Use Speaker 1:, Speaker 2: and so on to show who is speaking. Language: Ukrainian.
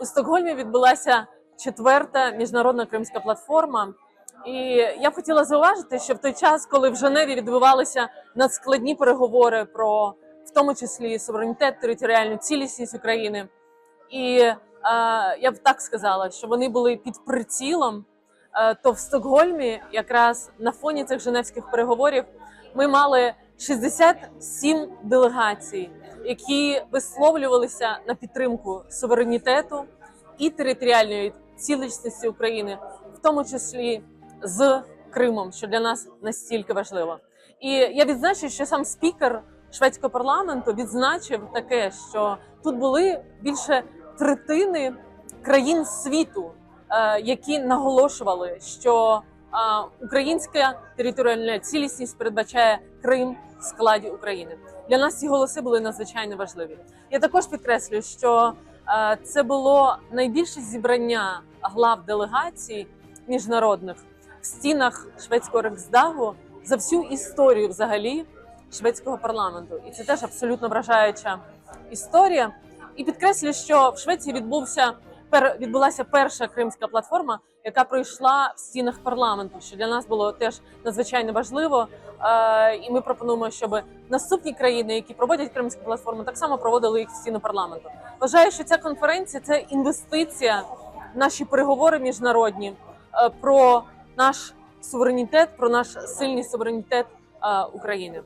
Speaker 1: У Стокгольмі відбулася четверта міжнародна кримська платформа. І я б хотіла зауважити, що в той час, коли в Женеві відбувалися надскладні переговори про в тому числі суверенітет, територіальну цілісність України, і е, я б так сказала, що вони були під прицілом, е, то в Стокгольмі, якраз на фоні цих женевських переговорів, ми мали 67 делегацій, які висловлювалися на підтримку суверенітету і територіальної цілісності України, в тому числі з Кримом, що для нас настільки важливо. І я відзначу, що сам спікер шведського парламенту відзначив таке, що тут були більше третини країн світу, е, які наголошували, що українська територіальна цілісність передбачає Крим в складі України. Для нас ці голоси були надзвичайно важливі. Я також підкреслюю, що це було найбільше зібрання глав делегацій міжнародних в стінах шведського Рексдагу за всю історію взагалі шведського парламенту. І це теж абсолютно вражаюча історія. І підкреслю, що в Швеції відбувся відбулася перша кримська платформа, яка пройшла в стінах парламенту, що для нас було теж надзвичайно важливо. Е, і ми пропонуємо, щоб наступні країни, які проводять кримську платформу, так само проводили їх в стіни парламенту. Вважаю, що ця конференція це інвестиція в наші переговори міжнародні е, про наш суверенітет, про наш сильний суверенітет е, України.